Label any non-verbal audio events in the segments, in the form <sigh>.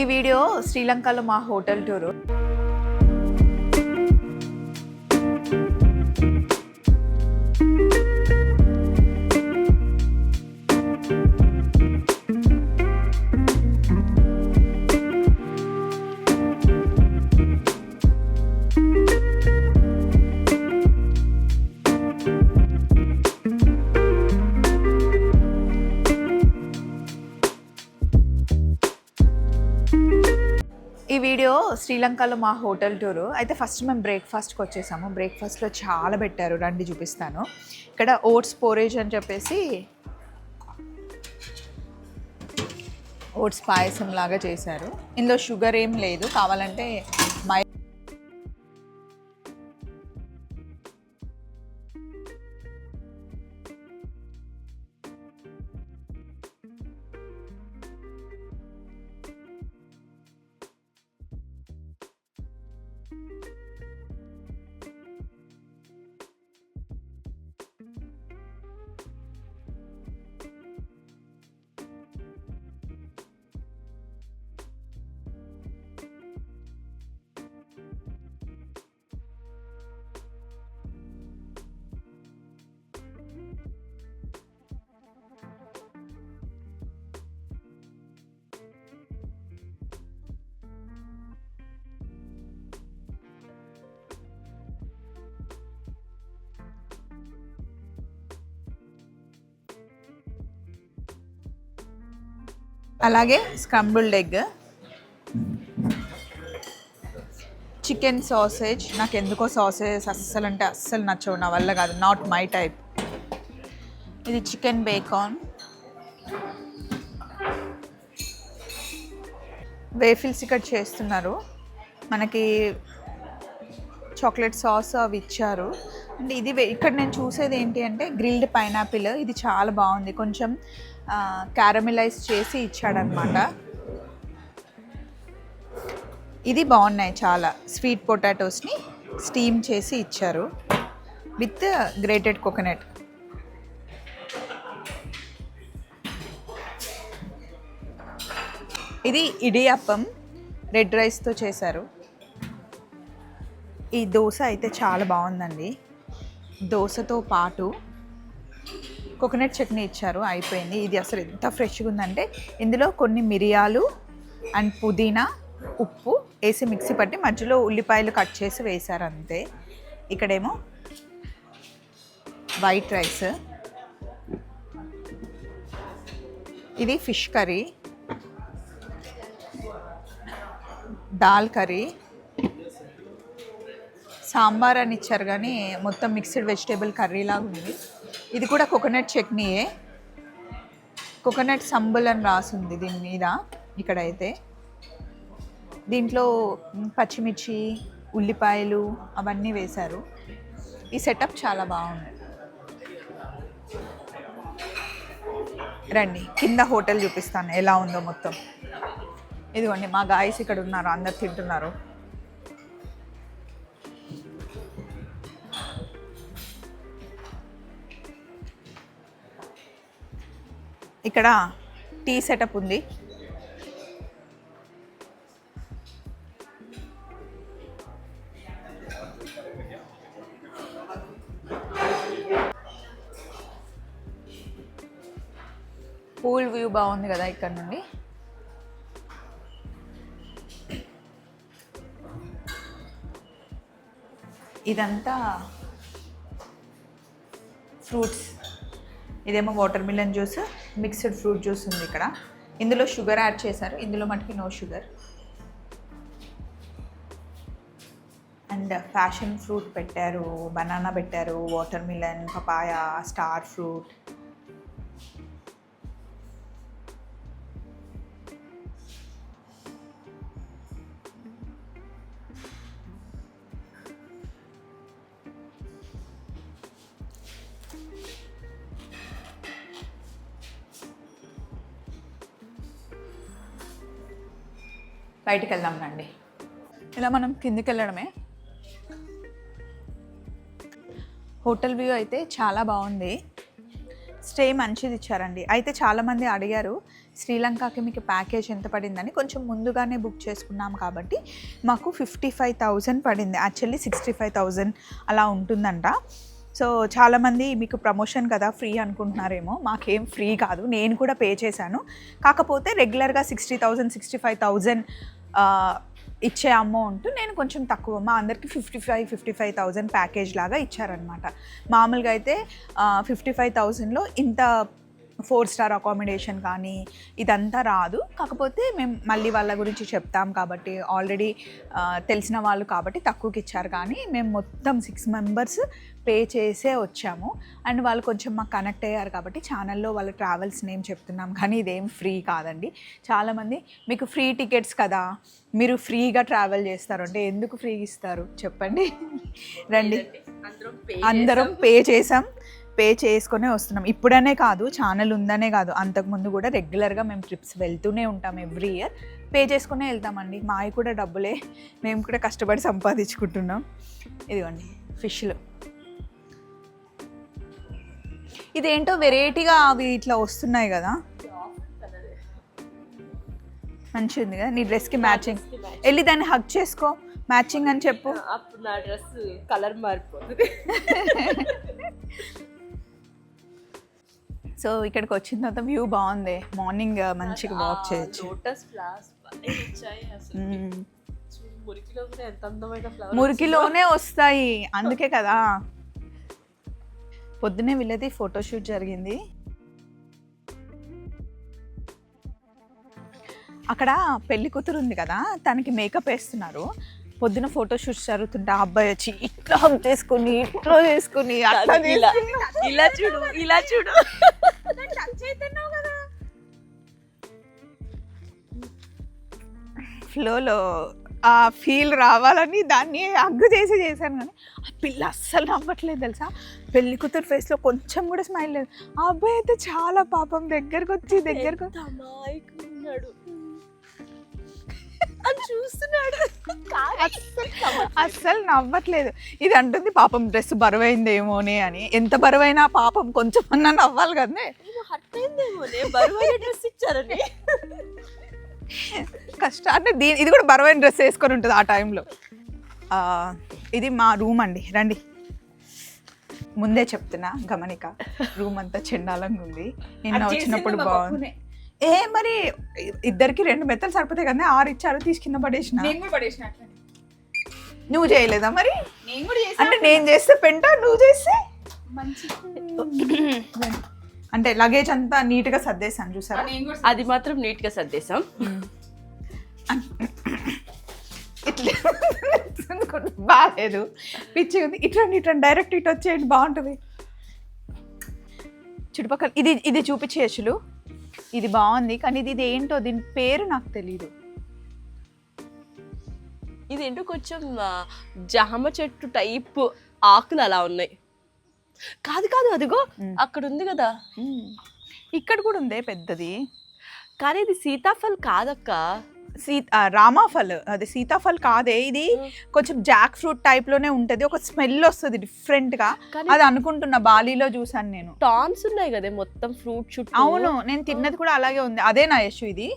ఈ వీడియో శ్రీలంకలో మా హోటల్ టూరు. శ్రీలంకలో మా హోటల్ టూరు. అయితే ఫస్ట్ మేము బ్రేక్ఫాస్ట్కి వచ్చేసాము. బ్రేక్ఫాస్ట్లో చాలా పెట్టారు. రండి చూపిస్తాను. ఇక్కడ ఓట్స్ పోరేజ్ అని చెప్పేసి ఓట్స్ పాయసం లాగా చేశారు. ఇందులో షుగర్ ఏం లేదు. కావాలంటే అలాగే స్క్రంబుల్డ్ ఎగ్ చికెన్ సాసేజ్ నాకు ఎందుకో సాసేజ్ అస్సలు అంటే అస్సలు నచ్చవు నా వల్ల కాదు నాట్ మై టైప్ ఇది చికెన్ బేకాన్ వేఫిల్స్ ఇక్కడ చేస్తున్నారు. మనకి చాక్లెట్ సాస్ అవి ఇచ్చారు. అండ్ ఇది ఇక్కడ నేను చూసేది ఏంటి అంటే గ్రిల్డ్ పైనాపిల్ ఇది చాలా బాగుంది. కొంచెం క్యారమిలైజ్ చేసి ఇచ్చాడనమాట ఇది బాగున్నాయి చాలా. స్వీట్ పొటాటోస్ని స్టీమ్ చేసి ఇచ్చారు. విత్ గ్రేటెడ్ కోకోనట్ ఇది ఇడియప్పం రెడ్ రైస్తో చేశారు. ఈ దోశ అయితే చాలా బాగుందండి. దోశతో పాటు కోకోనట్ చట్నీ ఇచ్చారు అయిపోయింది. ఇది అసలు ఎంత ఫ్రెష్గా ఉందంటే ఇందులో కొన్ని మిరియాలు అండ్ పుదీనా ఉప్పు వేసి మిక్సీ పట్టి మధ్యలో ఉల్లిపాయలు కట్ చేసి వేశారు అంతే. ఇక్కడేమో వైట్ రైస్. ఇది fish curry. Dal curry. Sambar అని ఇచ్చారు కానీ మొత్తం మిక్స్డ్ వెజిటేబుల్ కర్రీ లాగా ఉంది. ఇది కూడా కోకోనట్ చట్నీయే. కోకోనట్ సంబుల్ అని రాసింది దీని మీద ఇక్కడైతే. దీంట్లో పచ్చిమిర్చి ఉల్లిపాయలు అవన్నీ వేశారు. ఈ సెటప్ చాలా బాగుంది. రండి కింద హోటల్ చూపిస్తాను ఎలా ఉందో మొత్తం. ఇదిగోండి మా గాయస్ ఇక్కడ ఉన్నారు అందరు తింటున్నారు. ఇక్కడ టీ సెటప్ ఉంది. పూల్ వ్యూ బాగుంది కదా ఇక్కడ నుండి. ఇదంతా ఫ్రూట్స్. ఇదేమో watermelon juice. Mixed fruit juice ఉంది ఇక్కడ. ఇందులో షుగర్ యాడ్ చేశారు. ఇందులో మటుకి no sugar. And passion fruit పెట్టారు. బనానా పెట్టారు. Watermelon papaya star fruit. బయటికి వెళ్దాం రండి ఇలా మనం కిందికి వెళ్ళడమే హోటల్ వ్యూ అయితే చాలా బాగుంది. స్టే మంచిది ఇచ్చారండి అయితే చాలామంది అడిగారు శ్రీలంకకి మీకు ప్యాకేజ్ ఎంత పడిందని? కొంచెం ముందుగానే బుక్ చేసుకున్నాం కాబట్టి మాకు ఫిఫ్టీ ఫైవ్ థౌజండ్ పడింది. యాక్చువల్లీ సిక్స్టీ ఫైవ్ థౌజండ్ అలా ఉంటుందంట. సో చాలామంది మీకు ప్రమోషన్ కదా ఫ్రీ అనుకుంటున్నారేమో. మాకేం ఫ్రీ కాదు నేను కూడా పే చేశాను. కాకపోతే రెగ్యులర్గా sixty thousand sixty five thousand ఇచ్చే అమౌంట్ నేను కొంచెం తక్కువ మా అందరికి fifty five fifty five thousand package లాగా ఇచ్చారనమాట మామూలుగా అయితే ఫిఫ్టీ ఫైవ్ థౌజండ్లో ఇంత ఫోర్ స్టార్ అకామిడేషన్ కానీ ఇదంతా రాదు. కాకపోతే మేము మళ్ళీ వాళ్ళ గురించి చెప్తాం కాబట్టి ఆల్రెడీ తెలిసిన వాళ్ళు కాబట్టి తక్కువకి ఇచ్చారు. కానీ మేము మొత్తం సిక్స్ మెంబర్స్ పే చేసే వచ్చాము. అండ్ వాళ్ళు కొంచెం మాకు కనెక్ట్ అయ్యారు కాబట్టి ఛానల్లో వాళ్ళ ట్రావెల్స్ నేమ్ చెప్తున్నాం. కానీ ఇదేం ఫ్రీ కాదండి. చాలామంది మీకు ఫ్రీ టికెట్స్ కదా మీరు ఫ్రీగా ట్రావెల్ చేస్తారు. అంటే ఎందుకు ఫ్రీ ఇస్తారు? చెప్పండి. రండి. అందరం పే చేసాం. పే చేసుకునే వస్తున్నాం. ఇప్పుడనే కాదు ఛానల్ ఉందనే కాదు. అంతకుముందు కూడా రెగ్యులర్గా మేము ట్రిప్స్ వెళ్తూనే ఉంటాం ఎవ్రీ ఇయర్. పే చేసుకునే వెళ్తామండి. మావి కూడా డబ్బులే. మేము కూడా కష్టపడి సంపాదించుకుంటున్నాం. ఇదిగోండి ఫిష్లు. ఇదేంటో వెరైటీగా అవి ఇట్లా వస్తున్నాయి కదా. మంచిగా ఉంది కదా. నీ డ్రెస్కి మ్యాచింగ్. వెళ్ళి దాన్ని హక్ చేసుకో. మ్యాచింగ్ అని చెప్పు. అప్పుడు నా డ్రెస్ కలర్ మారిపోతుంది. <laughs> సో ఇక్కడికి వచ్చిన తర్వాత వ్యూ బాగుంది. మార్నింగ్ మంచిగా వాక్ చేయొచ్చు. Lotus flowers. చూడు, మురికిలోనే వస్తాయి. అందుకే కదా. <laughs> పొద్దునే వీళ్ళది ఫోటోషూట్ జరిగింది. అక్కడ పెళ్ళి కూతురు ఉంది కదా తనకి మేకప్ వేస్తున్నారు. పొద్దున ఫోటోషూట్ జరుగుతుంటే ఆ అబ్బాయి వచ్చి ఇట్లా హక్ చేసుకుని ఇట్లా చేసుకుని అట్లా ఇలా చేసుకుని. ఇలా చూడు. ఇలా చూడు ఫ్లోలో ఆ ఫీల్ రావాలని దాన్ని అగ్గు చేసి చేశాను కానీ ఆ పిల్ల అస్సలు నవ్వట్లేదు తెలుసా? పెళ్ళి కూతురు ఫేస్లో కొంచెం కూడా స్మైల్ లేదు. ఆ అబ్బాయి అయితే చాలా పాపం. దగ్గరకు వచ్చి దగ్గరకు అమాయకున్నాడు అని చూస్తున్నాడు. అస్సలు నవ్వట్లేదు. ఇది అంటుంది పాపం డ్రెస్ బరువైందేమోనే అని. ఎంత బరువైనా పాపం కొంచెం అన్నా నవ్వాలి కదే బరువైన డ్రెస్ ఇచ్చారని. కష్టం అంటే దీని ఇది కూడా బరువైన డ్రెస్ వేసుకొని ఉంటుంది ఆ టైంలో. ఇది మా రూమ్ అండి. రండి. ముందే చెప్తున్నా గమనిక. రూమ్ అంతా చెండాలంగా ఉంది. నిన్న అది వచ్చినప్పుడు బాగుంది. ఏ మరి ఇద్దరికి రెండు మెత్తలు సరిపోతాయి కదా? ఆరు ఇచ్చారు తీసి కింద పడేసిన. నేను కూడా పడేసిన అట్లనే. నువ్వు చేయలేదా మరి? నేను కూడా అంటే నేను చేస్తే పెంట నువ్వు చేస్తే? మంచి అంటే లగేజ్ అంతా నీట్గా సర్దేశాను చూసారా నేను కూడా అది మాత్రం నీట్గా సర్దేశాం. ఇట్లా బాగాలేదు. పిచ్చి ఉంది. ఇట్రండి ఇట్రండి డైరెక్ట్ ఇటు వచ్చేయండి బాగుంటుంది. చుట్టుపక్కల ఇది ఇది చూపించేయచ్చులు. ఇది బాగుంది కానీ ఇది ఇది ఏంటో దీని పేరు నాకు తెలియదు ఇది ఏంటో కొంచెం జామ చెట్టు టైప్ ఆకులు అలా ఉన్నాయి. కాదు కాదు అదిగో అక్కడ ఉంది కదా. ఇక్కడ కూడా ఉందే పెద్దది. కానీ ఇది సీతాఫల్ కాదక్క. సీ ఆ, రామాఫల్ అది సీతాఫల్ కాదే ఇది కొంచెం జాక్ ఫ్రూట్ టైప్లోనే ఉంటది ఒక స్మెల్ వస్తుంది డిఫరెంట్గా అది అనుకుంటున్నా బాలీలో చూసాను నేను. టాన్స్ ఉన్నాయి కదా మొత్తం ఫ్రూట్ చుట్టూ. అవును నేను తిన్నది కూడా అలాగే ఉంది అదే నా యశు ఇది.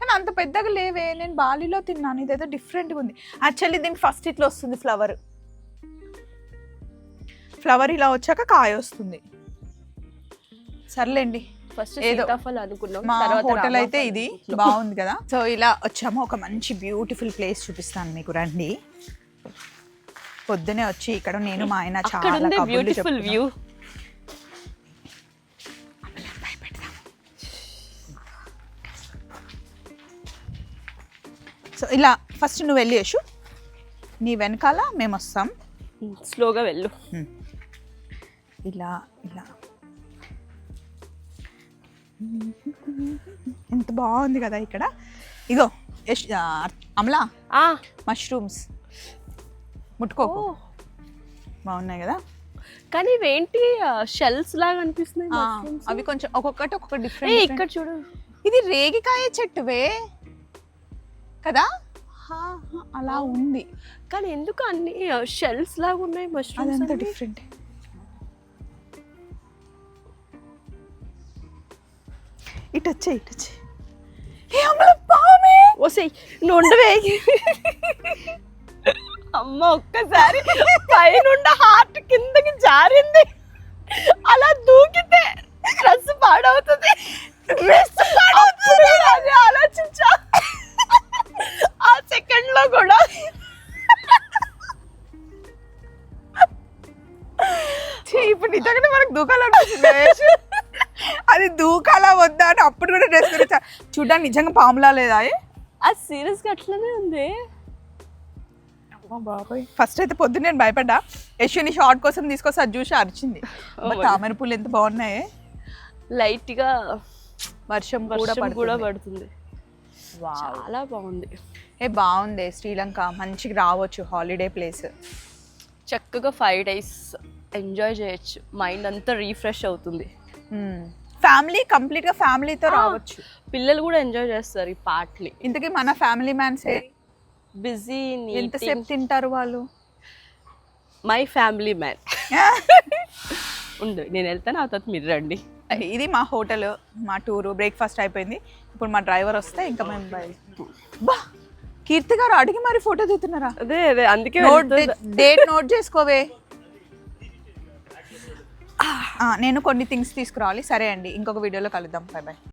కానీ అంత పెద్దగా లేవే నేను బాలీలో తిన్నాను ఇదేదో డిఫరెంట్గా ఉంది. యాక్చువల్లీ దీనికి ఫస్ట్ ఇట్లా వస్తుంది ఫ్లవర్ ఫ్లవర్ ఇలా వచ్చాక కాయ వస్తుంది. సర్లేండి. ఫస్ట్. సీతాఫల్ అనుకున్నాం. మా హోటల్ అయితే ఇది. బాగుంది కదా. సో ఇలా వచ్చాము. ఒక మంచి బ్యూటిఫుల్ ప్లేస్ చూపిస్తాను మీకు రండి. పొద్దునే వచ్చి ఇక్కడ నేను మా ఆయన చాలా బ్యూటిఫుల్. వ్యూ సో ఇలా ఫస్ట్ నువ్వు వెళ్ళి యశు నీ వెనకాల మేము వస్తాం. స్లోగా వెళ్ళు. ఇలా ఇలా. ఎంత బాగుంది కదా ఇక్కడ. ఇగో అమలా ఆ. మష్రూమ్స్ ముట్టుకోకు ఓ, బాగున్నాయి కదా. కానీ ఇవేంటి షెల్స్ లాగా అనిపిస్తున్నాయి. అవి కొంచెం ఒక్కొక్కటి ఒక్కొక్క డిఫరెంట్ ఇక్కడ చూడు. ఇది రేగికాయ చెట్టువే. కదా? హా, హా, అలా ఉంది. కానీ ఎందుకు అన్ని షెల్స్ లాగా ఉన్నాయి మష్రూమ్స్ అదంతా డిఫరెంట్ ఇటు వచ్చే ఇటు వచ్చే ఓసేయ్ నువ్వు ఉండవే. అమ్మ ఒక్కసారి పైనుండ హార్ట్ కిందకి జారింది. అలా దూకితే డ్రెస్ పాడవుతుంది. ఆలోచించా. ఆ సెకండ్లో కూడా ఇప్పుడు నిజంగానే మనకు దూకాలనిపిస్తుంది అది దూకాలా వద్దా అని అప్పుడు కూడా డ్రెస్ గురించి చూడడానికి నిజంగా పాములా లేదా ఏ? ఆ సీరియస్గా అట్లనే ఉంది. బాబాయ్. ఫస్ట్ అయితే పొద్దున్న నేను భయపడ్డా. యశ్విని షార్ట్ కోసం తీసుకొస్తే అది చూసి అరిచింది. Oh తామర పూలు ఎంత బాగున్నాయి. లైట్గా వర్షం కూడా కూడా పడుతుంది. చాలా బాగుంది. ఏ బాగుంది. శ్రీలంక మంచిగా రావచ్చు. హాలిడే ప్లేస్ చక్కగా ఫైవ్ డేస్ ఎంజాయ్ చేయొచ్చు. మైండ్ అంతా రీఫ్రెష్ అవుతుంది. ఫ్యామిలీ కంప్లీట్గా ఫ్యామిలీతో రావచ్చు. పిల్లలు కూడా ఎంజాయ్ చేస్తారు ఈ పాటని. ఇంతకీ మన ఫ్యామిలీ మ్యాన్స్ బిజీ ఎంతసేపు తింటారు వాళ్ళు? My family man. <laughs> ఉండు నేను వెళ్తాను ఆ తర్వాత మీరు రండి. ఇది మా హోటల్ మా టూరు బ్రేక్ఫాస్ట్ అయిపోయింది. ఇప్పుడు మా డ్రైవర్ వస్తే ఇంకా మేము బా! కీర్తి గారు అడిగి మరి ఫోటో తీస్తున్నారా? అదే అదే అందుకే. డేట్ నోట్ చేసుకోవే. నేను కొన్ని థింగ్స్ తీసుకురావాలి. సరే అండి. ఇంకొక వీడియోలో కలుద్దాం. Bye bye